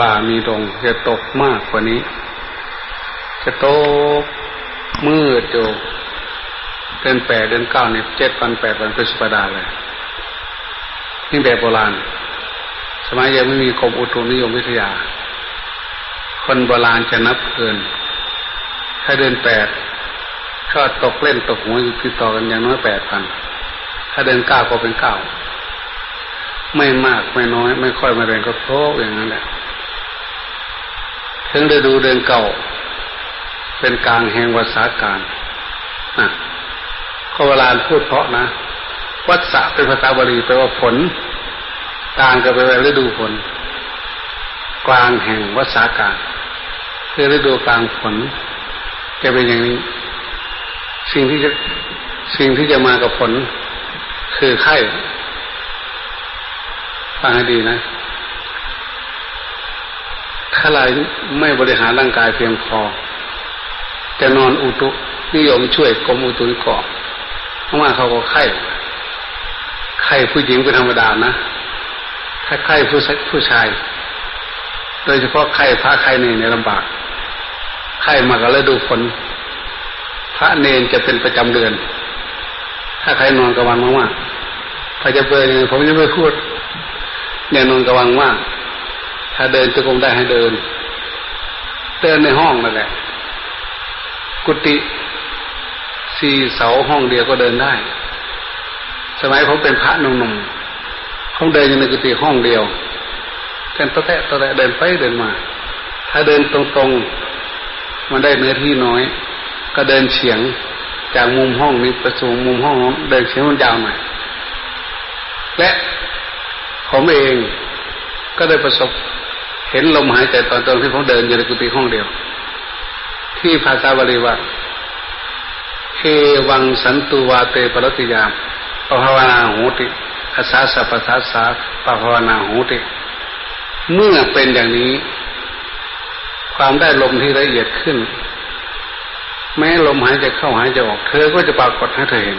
ป่ามีดงจะตกมากกว่านี้ จะตกมืดโจเดือนแปดเดือนเก้าเนี่ยเจ็ดวันแปดวันพฤษภาเลยนี่แบบโบราณ สมัยยังไม่มีกรมอุตุนิยมวิทยา คนโบราณจะนับเกิน ถ้าเดือนแปดก็ตกเล่นตกหัวติดต่อกันอย่างน้อยแปดพันถ้าเดือนเก้าก็เป็นเก้าไม่มากไม่น้อย ไม่ค่อยไม่แรงก็โตอย่างนั้นแหละ ถึงได้ดูเดือนเก่า เป็นกลางแห่งวัฏการนะข้อเวลาพูดเพราะนะ วัฏสะเป็นภาษาบาลีแปลว่าฝนกลางก็แปลว่าฤดูฝน กลางแห่งวัฏการคือฤดูกลางฝนจะเป็นอย่างนี้ สิ่งที่จะสิ่งที่จะมากับฝนคือไข้ฟังให้ดีนะ ถ้าเราไม่บริหารร่างกายเพียงพอ จะนอนอุตุนิยมช่วยกรมอุตุนิกรเพราะว่าเขาก็ไข้ไข้ผู้หญิงเป็นธรรมดานะ ถ้าไข้ผู้ผู้ชาย โดยเฉพาะไข้พระไข้เนในลำบาก ไข้มาก็เลยดูฝนพระเนนจะเป็นประจำเดือน ถ้าใครนอนกลางวันมากๆถ้าจะเปิดผมจะไม่พูดอย่านอนกลางวันมาก ถ้าเดินจะคงได้ให้เดิน เดินในห้องนั่นแหละ กุฏิสี่เสาห้องเดียวก็เดินได้ สมัยผมเป็นพระหนุ่มๆผมเดินอยู่ในกุฏิห้องเดียวเดินตะแตะตะแตะเดินไปเดินมา ถ้าเดินตรงๆ มันได้เนื้อที่น้อย ก็เดินเฉียงจากมุมห้องนี้ไปสู่มุมห้องเดินเฉียงมันยาวหน่อยและผมเองก็ได้ประสบ ห็นลมหายใจตอนตอนที่ผมเดินอยู่ในกุฏิห้องเดียว ที่ภาษาบาลีว่าเอวังสันตุวาเตปรติยามปภาวนาหูติอาสาสะปัสสาสาปภาวนาหูติ เมื่อเป็นอย่างนี้ ความได้ลมที่ละเอียดขึ้น แม้ลมหายใจเข้าหายใจออก เธอก็จะปรากฏให้เธอเห็น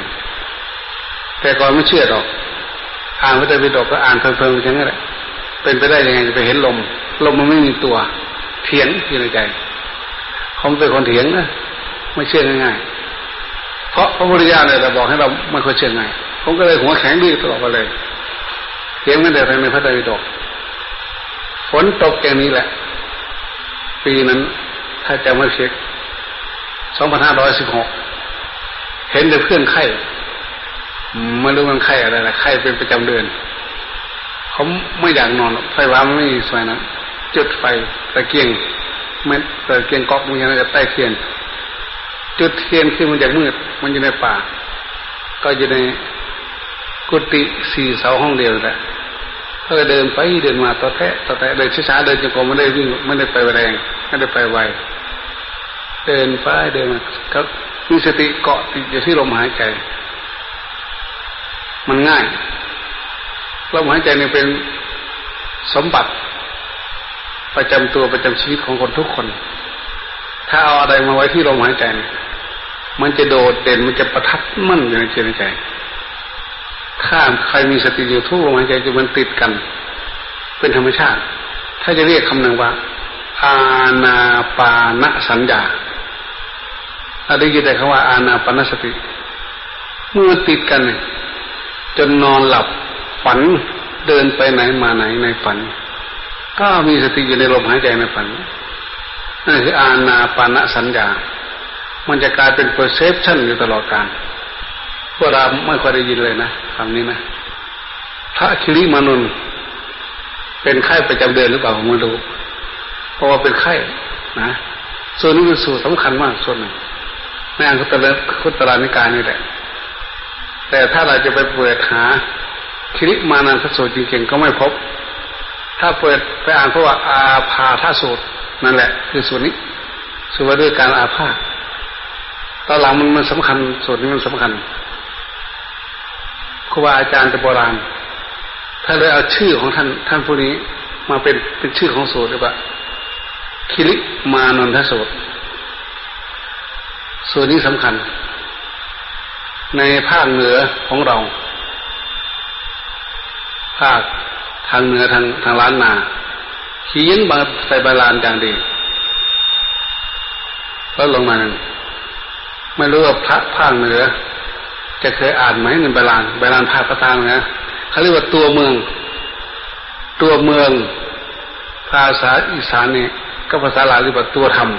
แต่ก่อนไม่เชื่อหรอก อ่านพระไตรปิฎกก็อ่านเพลินๆอย่างนั้นแหละเป็นไปได้ยังไงจะไปเห็นลม ลมมันไม่มีตัว เถียงอยู่ในใจเขาเป็นคนเถียงนะไม่เชื่อง่ายๆเพราะพระพุทธเจ้าเนี่ยเราบอกให้เราไม่ค่อยเชื่อง่ายผมก็เลยหัวแข็งดีตลอดไปเลยเถียงไม่ได้ในพระไตรปิฎกฝนตกอย่างนี้แหละ ปีนั้น ถ้าจะไม่เช็คสองพันห้าร้อยสิบหกเห็นแต่เพื่อนไข้ไม่รู้มันไข้อะไรนะไข้เป็นประจำเดือนเขาไม่อยากนอนไฟฟ้าไม่มีสวยนะ จุดไฟตะเกียงเม็ดตะเกียงก๊อกมันยังจะใต้เทียน จุดเทียนคือมันจะมืด มันอยู่ในป่า ก็อยู่ในกุฏิสี่เสาห้องเดียวแหละก็เดินไปเดินมาต่อแทะต่อแทะเดินช้าๆเดินจงกรมไม่ได้วิ่งไม่ได้ไปแรงไม่ได้ไปไวเดินไปเดินมาก็มีสติเกาะติดอยู่ที่ลมหายใจ มันง่ายลมหายใจนี่เป็นสมบัติ ประจำตัวประจำชีวิตของคนทุกคน ถ้าเอาอะไรมาไว้ที่ลมหายใจมันจะโดดเด่นมันจะประทับมั่นอยู่ในใจในใจ ถ้าใครมีสติอยู่ทุกลมหายใจจะมันติดกัน เป็นธรรมชาติ ถ้าจะเรียกคำหนึ่งว่า อาณาปานสัญญาถ้าได้ยินแต่คำว่าอาณาปานสติ เมื่อติดกันเนี่ยจนนอนหลับฝันเดินไปไหนมาไหนในฝัน ก็มีสติอยู่ในลมหายใจในฝันนั่นคืออาณาปานสัญญา มันจะกลายเป็นเปอร์เซพชันอยู่ตลอดการ พวกเราไม่ค่อยได้ยินเลยนะคำนี้นะ พระคิริมานุนเป็นไข้ประจำเดือนหรือเปล่าผมไม่รู้ เพราะว่าเป็นไข้นะ ส่วนนี้เป็นส่วนสำคัญมากส่วนหนึ่งในอังคุตระคุตรานิกายนี่แหละ แต่ถ้าเราจะไปเปิดหาคิริมานันทสูตรจริงๆก็ไม่พบ ถ้าเปิดไปอ่านพระว่าอาพาทสูตรนั่นแหละ คือส่วนนี้ส่วนว่าด้วยการอาพาธตอนหลังมันมันสำคัญส่วนนี้มันสำคัญครูบาอาจารย์แต่โบราณถ้าเลยเอาชื่อของท่านท่านผู้นี้มาเป็นเป็นชื่อของสูตรหรือเปล่าคิริมานนทสูตรส่วนนี้สำคัญ ในภาคเหนือของเรา ภาค ทางเหนือทางทางล้านนาเขียนบาใส่บาลานอย่างดีแล้วลงมานั้นไม่รู้ว่าพระภาคเหนือ จะเคยอ่านไหมในบาลานบาลานภาคประทางนะเขาเรียกว่าตัวเมือง ตัวเมือง ภาษาอีสานนี่ก็ภาษาลาวเรียกว่าตัวธรรม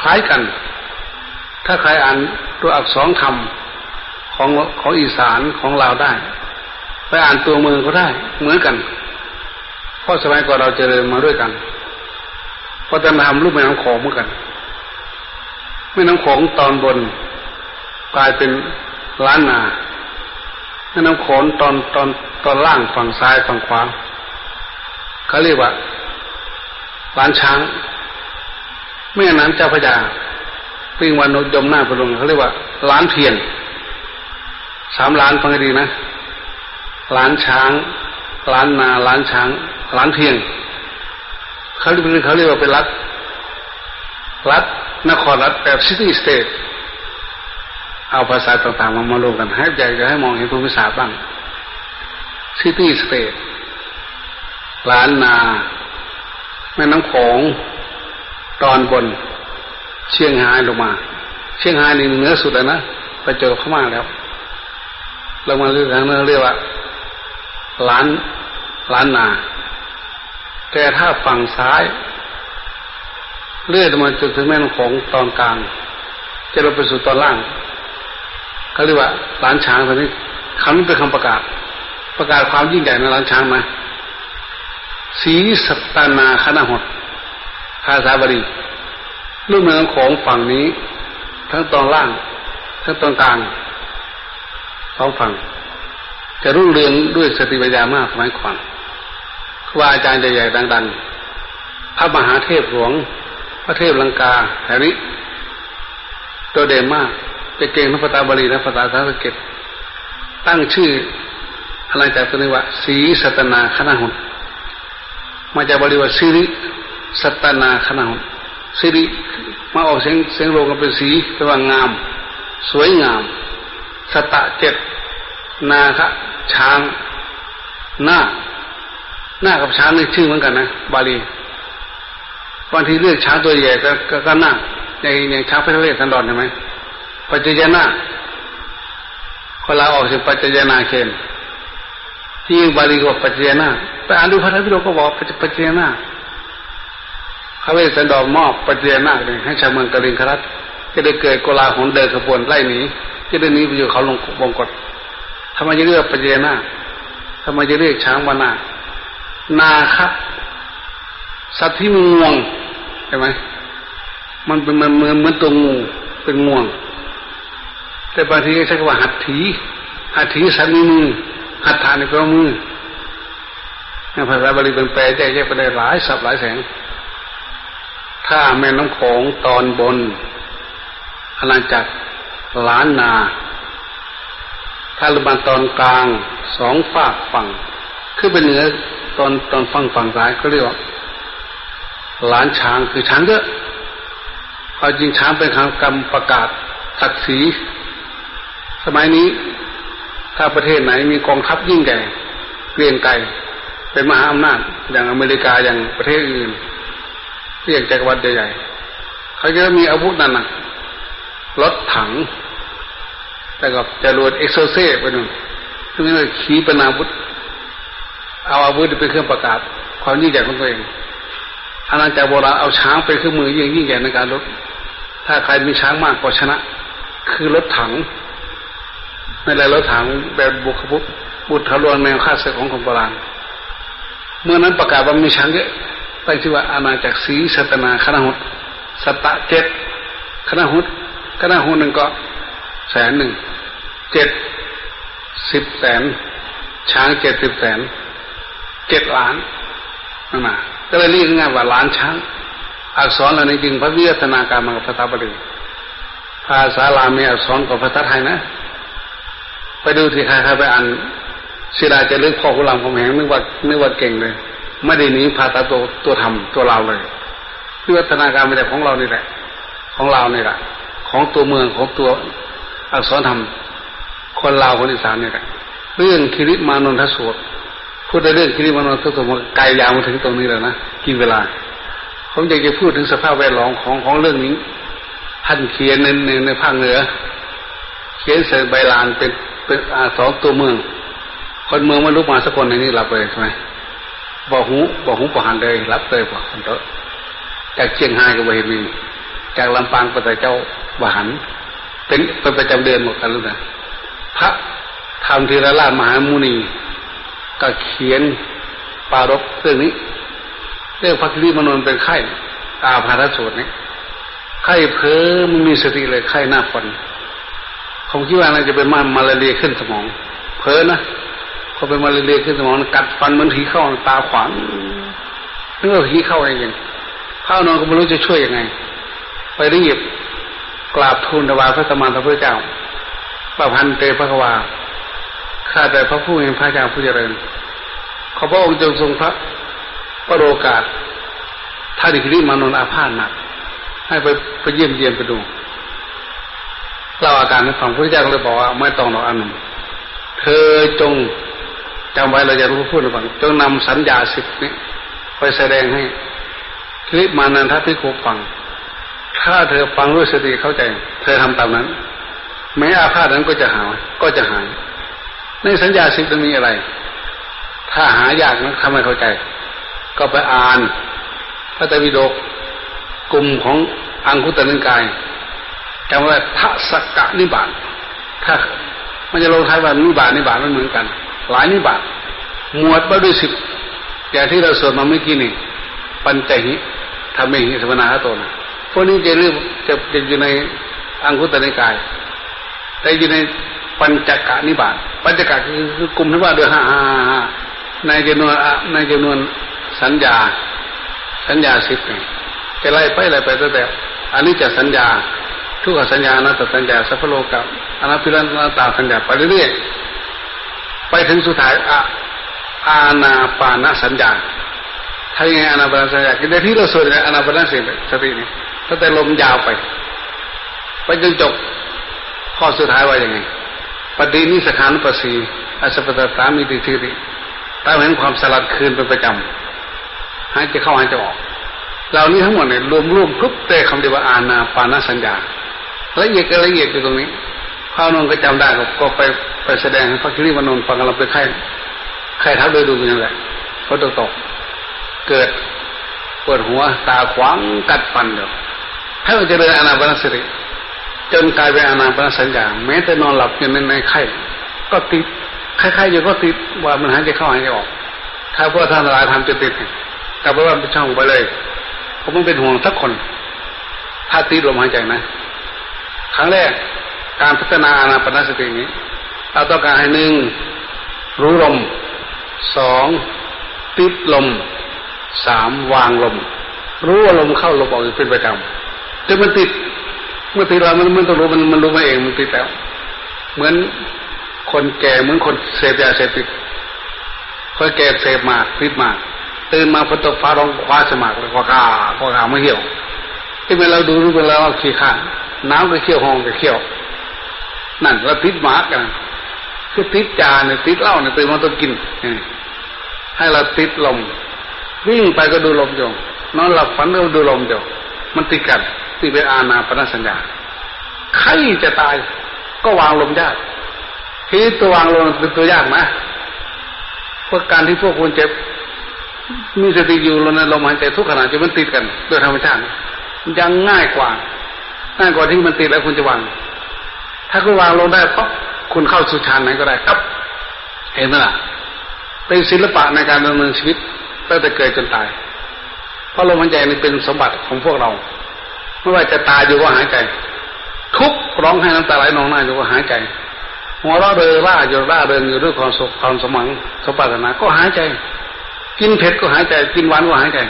คล้ายกัน ถ้าใครอ่านตัวอักษรธรรมของของอีสานของลาวได้ ไปอ่านตัวเมืองก็ได้ เหมือนกัน เพราะสมัยก่อนเราเจริญมาด้วยกันเพราะจะทำรูปแม่น้ำโขงเหมือนกันแม่น้ำโขงตอนบนกลายเป็นล้านนาแม่น้ำโขงตอนตอนตอนล่างฝั่งซ้ายฝั่งขวาเขาเรียกว่าล้านช้าง แม่น้ำเจ้าพระยาปิ้งวันนยมหน้าประลงเขาเรียกว่าล้านเทียนสามล้านฟังให้ดีนะล้านช้างล้านนาล้านช้าง ล้านเทียนเขาเรียกเขาเรียกว่าเป็นรัฐ รัฐนครรัฐแบบซิตี้สเตทเอาภาษาต่างๆมามารวมกันให้ใจจะให้มองเห็นภูมิศาสตร์บ้างซิตี้สเตทล้านนา แม่น้ำโขงตอนบน เชียงรายลงมา เชียงรายนี่เหนือสุดแล้วนะไปเจอเข้ามาแล้วลงมาเรื่องนั้นเรียกว่าล้านล้านนา แต่ถ้าฝั่งซ้าย เลื่อยมาจนถึงแม่น้ำโขงตอนกลาง จะลงไปสู่ตอนล่างเขาเรียกว่าล้านช้างตอนนี้คำนี้เป็นคำประกาศ ประกาศความยิ่งใหญ่ในล้านช้างไหมสีสัตนาคณะหดภาษาบาลีลูกเมืองของฝั่งนี้ ทั้งตอนล่าง ทั้งตอนกลางสองฝั่ง จะรุ่งเรืองด้วยสติปัญญามากสมัยก่อน ครูอาจารย์ใหญ่ๆดังๆพระมหาเทพหลวง พระเทพลังกาแถวนี้ตัวเด่นมากจะเก่งทั้งภาษาบาลีและภาษาสันสกฤตตั้งชื่ออะไรจากตัวนี้ว่าสีสัตนาคณะหุนมาจากบาลีว่าสิริสัตนาคณะหุนสิริมาออกเสียงเสียงโลกันเป็นสีแปลว่างาม สวยงาม สตะเจ็ดนาคะช้าง หน้า หน้ากับช้างนี่ชื่อเหมือนกันนะบาลีบางทีเลือกช้างตัวใหญ่ก็ก็หน้าในในช้างพระเวทสันดอนใช่ไหมปัจจยนาคนลาออกสียปัจจยนาเคนที่บาลีก็ปัจจยนาไปอ่านดูพระธรรมพิโรก็บอกปัจจยนาพระเวสสันดรมอบปัจจยนาเลยให้ชาวเมืองกริงครัตจะได้เกิดโกลาหลเดินขบวนไล่หนีจะได้หนีไปอยู่เขาลงบงกฎทำไมจะเรียกปัจจยนาทำไมจะเรียกช้างวานา นาครับ สัตว์ที่มีงวงใช่ไหมมันเป็นมันเหมือนเหมือนตัวงูเป็นงวง แต่บางทีใช้คำว่าหัตถีหัตถีสัตว์มีมือหัตถานี่ก็มือภาษาบาลีเป็นแปลใจแยกไปได้หลายสับหลายแสง ถ้าแม่น้ำโขงตอนบนอาณาจักรล้านนา ถ้าระบานตอนกลางสองฝากฝั่ง ขึ้นไปเหนือ ตอนตอนฝั่งฝั่งซ้ายก็เรียกว่าล้านช้างคือช้างเยอะพอจริงช้างเป็นคำกรรมประกาศศักดิ์ศรีสมัยนี้ ถ้าประเทศไหนมีกองทัพยิ่งใหญ่เรียงไกรเป็นมหาอำนาจอย่างอเมริกาอย่างประเทศอื่นเรียกจักรวรรดิใหญ่ๆเขาจะมีอาวุธนั่นนะรถถัง แต่กับจรวดเอ็กโซเซ่ไปหนึ่งซึ่งนี่ขีปนาวุธ เอาอาวุธเป็นเครื่องประกาศ ความยิ่งใหญ่ของตัวเองอาณาจักรโบราณเอาช้างเป็นเครื่องมือยิ่งยิ่งใหญ่ในการรบถ้าใครมีช้างมากกว่าชนะ คือรถถังในแหละรถถังแบบบุคบุบุตรทะลวงแนวข้าศึกของคนโบราณ เมื่อนั้นประกาศว่ามีช้างเยอะตั้งชื่อว่าอาณาจักรศรีสัตนาคณะหุตสตะเจ็ดคณะหุตคณะหุตหนึ่งก็แสนหนึ่งเจ็ดสิบแสนช้างเจ็ดสิบแสน เจ็ดล้านนั่นนะก็เลยเรียกง่ายว่าล้านช้าง อักษรเหล่านี้จึงพระวิทนาการมากับภาษาบาลีภาษาลามีอักษรกับภาษาไทยนะ ไปดูที่ใครไปอ่านศิลาจะลือกพ่อขุลามคำแหงนึกว่านึกว่าเก่งเลย ไม่ได้หนีภาษาตัวตัวทำตัวเราเลยวิวัฒนาการมาจากของเรานี่แหละ ของเรานี่แหละ ของตัวเมืองของตัวอักษรธรรมคนลาวคนอีสานนี่แหละเรื่องคิริมานนทสูตร พูดในเรื่องที่นี่มันทุกสมไกลยาวมาถึงตรงนี้แล้วนะ กินเวลา ผมอยากจะพูดถึงสภาพแวดล้อมของของเรื่องนี้ท่านเขียนในในในภาคเหนือ เขียนเสใบลานเป็นเป็นอาสองตัวเมือง คนเมืองไม่รู้มาสักคนในนี้หลับเลยใช่ไหมบอกหูบอกหูประหันเลยรับเลยบอกคนโตจากเชียงรายก็ไปเห็นมีจากลำปางไปแต่เจ้าบหันเป็นเป็นประจำเดือนหมดกันรู้วนะพระธรรมธีรราชมหามุนี ก็เขียนปารบเรื่องนี้ เรื่องพระคิริมนนเป็นไข้อาภาธสูตรนี้ไข้เพ้อมันมีสติเลยไข้หน้าฝนผมคิดว่าน่าจะเป็นมามาลาเรียขึ้นสมอง เพ้อนะพอเป็นมาลาเรียขึ้นสมองกัดฟันเหมือนผีเข้าตาขวางนึกว่าผีเข้าเองข้าวนอนก็ไม่รู้จะช่วยยังไง ไปรีบกราบทูลถวายพระสมานพระพุทธเจ้าประพันเตพระกวา ข้าแต่พระผู้เป็นพระเจ้าผู้เจริญ ขอพระองค์จงทรงพระประโอกาสถ้าดิคริมานนอาพาธหนักให้ไปไปเยี่ยมเยียนไปดูเล่าอาการให้ฟังพระเจ้าเลยบอกว่าไม่ต้องหรอกอันนั้นเธอจงจำไว้เราจะรู้พูดหรือเปล่าจงนำสัญญาสิทธิ์นี้ไปแสดงให้คลิปมานันทพิโคฟัง ถ้าเธอฟังด้วยสติเข้าใจ เธอทำตามนั้น แม้อาพาธนั้นก็จะหายก็จะหาย ในสัญญาสิทธิ์ตรงนี้อะไร ถ้าหายากนะทำให้เข้าใจ ก็ไปอ่านพระไตรปิฎกกลุ่มของอังคุตตนิกายจำว่าทัศกะนิบาตถ้ามันจะลงท้ายว่านิบาตนิบาตมันเหมือนกัน หลายนิบาตหมวดบริสิบอย่างที่เราสวดมาเมื่อกี้นี่ปัญจหิทำเองสมนาโตนะพวกนี้จะเรื่องจะจะอยู่ในอังคุตนิกายแต่อยู่ใน ปัญจกะนิบาตปัญจกะคือคือกลุ่มที่ว่าเดือห้าในจำนวนในจำนวนสัญญา สัญญาสิบเนี่ยจะไล่ไปไล่ไปตั้งแต่อันนี้จะสัญญา ทุกขสัญญาอนัตตสัญญาสัพพโลกับอนัตติรันตาสัญญาไปเรื่อยๆไปถึงสุดท้ายอะอาณาปานสัญญาถ้าย่างไงอนาปานสัญญาคือในที่เราสวดในอนาปานสติสตินี่ตั้งแต่ลมยาวไป ไปจนจบข้อสุดท้ายว่าอย่างไง ปฏินิสขานปสีอสัพตตามิติทิริตามเห็นความสลัดคืนเป็นประจำหายใจเข้าหายใจออกเหล่านี้ทั้งหมดเนี่ยรวมรวมทุกแต่คำเดียวว่าอาณาปานาสัญญาละเอียดก็ละเอียดอยู่ตรงนี้พระนนก็จำได้ก็ไปไปแสดงพระคิริมานนฟังเราไปไข่ไข่ทับโดยดูอย่างไรเพราะตกตก เกิดปวดหัวตาขวางกัดฟันเดียวให้มันจะเริญอานาปานสติ จนกลายเป็นอานาปนสัญญาแม้แต่นอนหลับอยู่ในในไข่ก็ติดคล้ายๆอยู่ก็ติดว่ามันหายใจเข้าหายใจออก ถ้าพวกท่านหลายทำจะติดแต่เพราะว่าเป็นช่องไปเลยผมไม่เป็นห่วงสักคน ถ้าติดลมหายใจนะ ครั้งแรกการพัฒนาอานาปนสตินี้เราต้องการให้หนึ่งรู้ลมสองติดลมสามวางลม รู้ว่าลมเข้าลมออกเป็นประจำจะมันติด เมื่อติดเรามันมันต้องรู้มันมันรู้มาเองมันติดแล้ว เหมือนคนแก่เหมือนคนเสพยาเสพติดคนแก่เสพมากติดมากตื่นมาพอตกฟ้าร้องคว้าสมัครเลยคว้าขาคว้าขาไม่เหี่ยวที่เมื่อเราดูรู้ไปแล้วว่าขี้ข้านน้ำก็เขี้ยวห้องก็เขี้ยว นั่นเราติดหมากันคือติดจานเนี่ยติดเหล้าเนี่ยตื่นมาต้องกินให้เราติดลมวิ่งไปก็ดูลมอยู่นอนหลับฝันก็ดูลมอยู่มันติดกัน นี่เป็นอาณาปณสัญญาใครจะตายก็วางลมยากทีตัววางลมเป็นตัวยากไหมเพราะการที่พวกคุณเจ็บมีสติอยู่ในลมหายใจทุกขณะจะมันติดกันโดยธรรมชาติยังง่ายกว่าง่ายกว่าที่มันติดแล้วคุณจะวาง ถ้าคุณวางลงได้ปั๊บคุณเข้าสู่ฌานไหนก็ได้ครับ เห็นไหมล่ะเป็นศิลปะในการดำเนินชีวิตตั้งแต่เกิดจนตาย เพราะลมหายใจนี่เป็นสมบัติของพวกเรา ไม่ว่าจะตายอยู่ก็หายใจ ทุกร้องให้น้ำตาไหลนองหน้าอยู่ก็หายใจหัวเราะเรือร่าอยู่ร่าเริงอยู่ด้วยความสุขความสมังสมบัตินาก็หายใจ กินเผ็ดก็หายใจ กินหวานก็หายใจ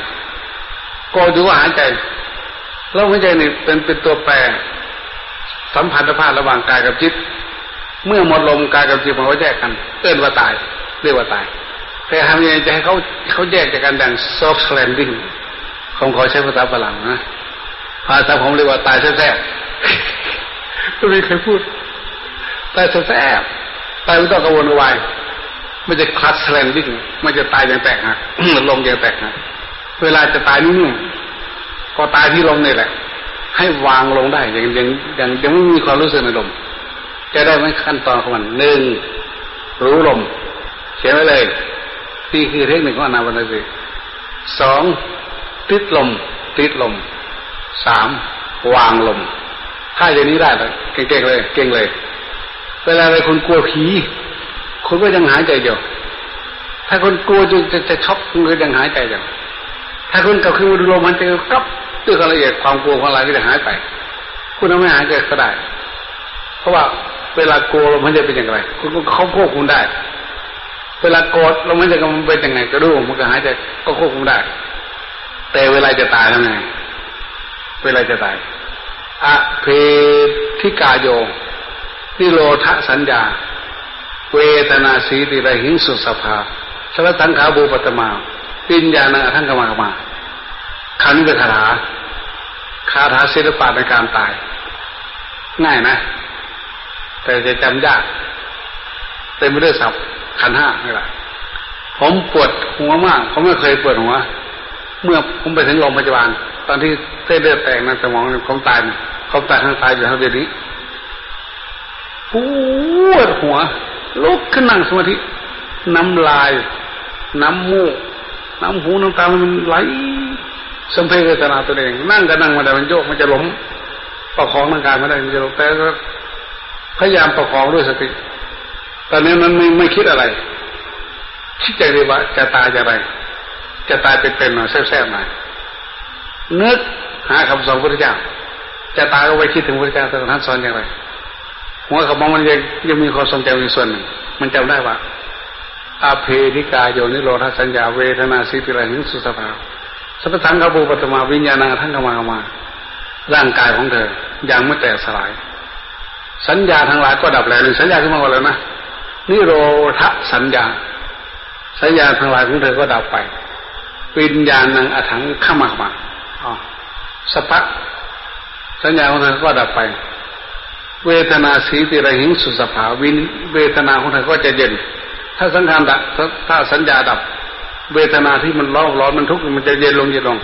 โกรธก็หายใจแล้วหัวใจนี่เป็นเป็นตัวแปร สัมพันธภาพระหว่างกายกับจิต เมื่อหมดลมกายกับจิตมันก็แยกกัน เอื้นว่าตาย เรียกว่าตายแต่ทำยังไงจะให้เขาเขาแยกจากกันดัง soft landing ของขอใช้ภาษาฝรั่งนะ ภาษาผมเรียกว่าตายแท้ๆก็ไม่เคยพูดตายแท้ๆตายไม่ต้องกังวลกวายไม่จะคลัดแลนดิ้งไม่จะตายอย่างแตกหักลงอย่างแตกหักเวลาจะตายนี่ก็ตายที่ลมนี่แหละ ให้วางลงได้อย่างอย่างอย่างยังไม่มีความรู้สึกในลมจะได้ไม่ขั้นตอนของมันหนึ่งรู้ลมเขียนไว้เลยนี่คือเทคนิคของอนาปานสิสองติดลม ติดลม สามวางลมถ้าอย่างนี้ได้เลยเก่งๆเลย เก่งเลย เวลาอะไรคนกลัวผีคุณก็ยังหายใจอยู่ถ้าคนกลัวจนจะจะช็อกคุณก็ยังหายใจอยู่ถ้าคุณกับคือลมมันจะกับด้วยความละเอียดความกลัวของอะไรก็จะหายไป คุณทำไม่หายใจก็ได้ เพราะว่าเวลากลัวลมมันจะเป็นอย่างไร คุณก็เขาควบคุมได้ เวลาโกรธลมมันจะมันเป็นยังไงก็ดูมันก็หายใจก็ควบคุมได้ แต่เวลาจะตายทำไง เวลาจะตายอะเพทิกาโยนิโรธสัญญา เวทนาสีติไรหิงสุสภาสารสังขาบูปตมาปิญญาณะทั้งกรรมกรรมาคำนี้เป็นคาถาคาถาศิลปะในการตาย ง่ายนะ แต่จะจำยากเต็มไปด้วยศัพท์ขันห้านี่แหละผมปวดหัวมาก ผมไม่เคยปวดหัว เมื่อผมไปถึงโรงพยาบาล ตอนที่เส้นเลือดแตกในสมองผมตายผมตายทั้งตายอยู่ทั้งเดียวนี้ปวดหัวลุกขึ้นนั่งสมาธิน้ำลาย น้ำมูก น้ำหูน้ำตามันไหลสมเพเวทนาตัวเอง นั่งก็นั่งมาแต่มันโยกมันจะล้มประคองร่างกายม่ได้มันจะล้มแต่ก็พยายามประคองด้วยสติตอนนี้มันไม่ไม่คิดอะไรคิดใจเลยว่าจะตายจะอะไรจะตายเป็นๆหน่อยแซ่บๆหน่อย นึกหาคำสอนพระเจ้าจะตายก็ไปคิดถึงพระเจ้าแต่ท่านสอนอย่างไรหัวขมองมันยังยังมีความทรงจำอยู่ส่วนหนึ่ง มันจำได้ว่าอาเพธิกาโยนิโรธสัญญาเวทนาสิติระหิงสุสภาสัพพังคบูปตมาวิญญาณทั้งกมามา ร่างกายของเธอยังไม่แตกสลาย สัญญาทั้งหลายก็ดับแล้วหรือสัญญาขึ้นมาหมดแล้วนะนิโรธสัญญา สัญญาทั้งหลายของเธอก็ดับไปวิญญาณังอถังขมามาอ๋อ สปักสัญญาของเธอก็ดับไป เวทนาสีติระหิงสุสภาวินเวทนาของเธอก็จะเย็น ถ้าสังขารดับถ้าสัญญาดับ เวทนาที่มันร้อนร้อนมันทุกข์มันจะเย็นลงเย็นลง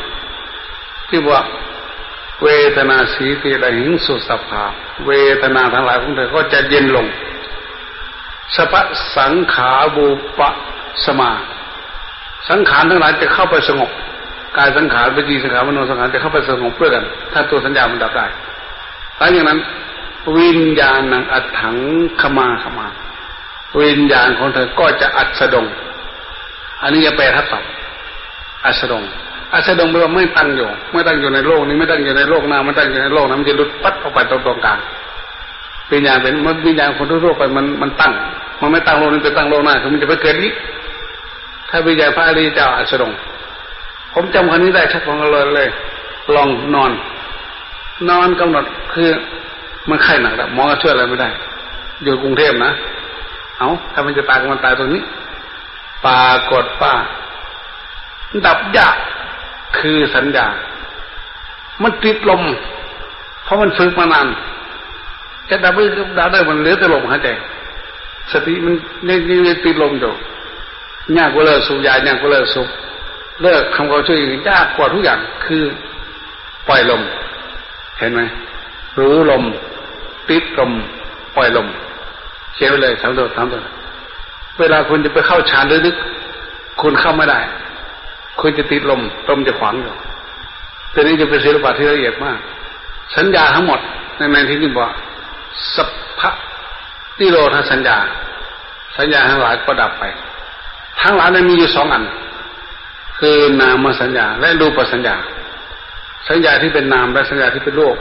ที่ว่าเวทนาสีติระหิงสุสภาเวทนาทั้งหลายของเธอก็จะเย็นลงสปะสังขาบูปะสมา สังขารทั้งหลายจะเข้าไปสงบ กายสังขารวิจีสังขารมโนสังขารจะเข้าไปสงบเพื่อกัน ถ้าตัวสัญญามันดับได้หลังจากนั้น วิญญาณังอัดถังขมาขมา วิญญาณของเธอก็จะอัดสดง อันนี้จะแปลทับศัพท์อัดสดงอัดสดงแปลว่าไม่ตั้งอยู่ ไม่ตั้งอยู่ในโลกนี้ไม่ตั้งอยู่ในโลกหน้าไม่ตั้งอยู่ในโลกนั้นมันจะหลุดปัดออกไปตรงตรงกลางวิญญาณเป็นมันวิญญาณคนทั่วไปมันมันตั้ง มันไม่ตั้งโลกนี้ไปตั้งโลกหน้าคือมันจะไปเกิดนี้ถ้าวิญญาณพระอริยเจ้าอัดสดง ผมจำคนนี้ได้ชักของเลยเลย ลองนอน นอนกำหนดคือมันไข้หนักแล้วหมอก็ช่วยอะไรไม่ได้ อยู่กรุงเทพนะ เอาถ้ามันจะตายก็มันตายตรงนี้ปากฏป้า ดับยากคือสัญญา มันติดลม เพราะมันฝึกมานานจะดับไม่ดับได้มันเหลือแต่ลมหายใจสติมันยังยังติดลมอยู่ยากกว่าเลิกสูบยายากกว่าเลิกสูบ เลิกทำความช่วยยากกว่าทุกอย่างคือปล่อยลม เห็นไหมรู้ลม ติดลมปล่อยลมเขียนไปเลยทั้งตัวทั้งตัวเวลาคุณจะไปเข้าฌานลึกๆคุณเข้าไม่ได้ คุณจะติดลมลมจะขวางอยู่แต่นี้จะเป็นศิลปะที่ละเอียดมาก สัญญาทั้งหมด ในในที่นี่บอกสัพพะนิโรธสัญญา สัญญาทั้งหลายก็ดับไป ทั้งหลายนั้นมีอยู่สองอัน คือนามสัญญาและรูปสัญญา สัญญาที่เป็นนามและสัญญาที่เป็นรูป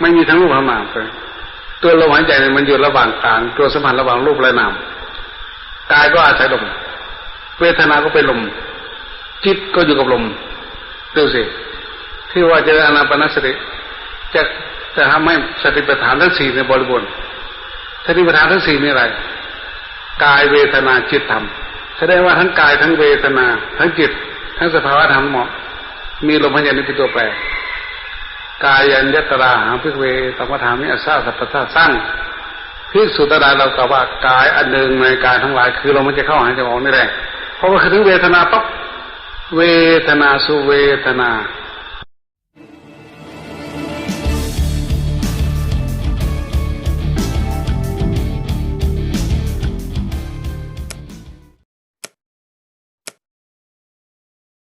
ไม่มีทั้งรูปทั้งนามเลยตัวลมหายใจมันอยู่ระหว่างกลางตัวสัมพันธ์ระหว่างรูปและนามกายก็อาศัยลมเวทนาก็เป็นลมจิตก็อยู่กับลมดูสิที่ว่าจะอนาปนสติจะจะทำให้สติปัฏฐานทั้งสี่ในบริบทสติปัฏฐานทั้งสี่นี่อะไรกายเวทนาจิตธรรมแสดงว่าทั้งกายทั้งเวทนา ทั้งจิต ทั้งสภาวะธรรมเหมาะ มีลมหายใจนี้เป็นตัวแปรกายัญยตราหาพิเวตมธรรมิอัสสาสัพพะสร้างพิสุตราเรากล่าวว่ากายอันหนึ่งในกายทั้งหลาย คือเรามันจะเข้าหายใจออกนี่แหละเพราะว่าคือถึงเวทนาปั๊บเวทนาสุเวทนา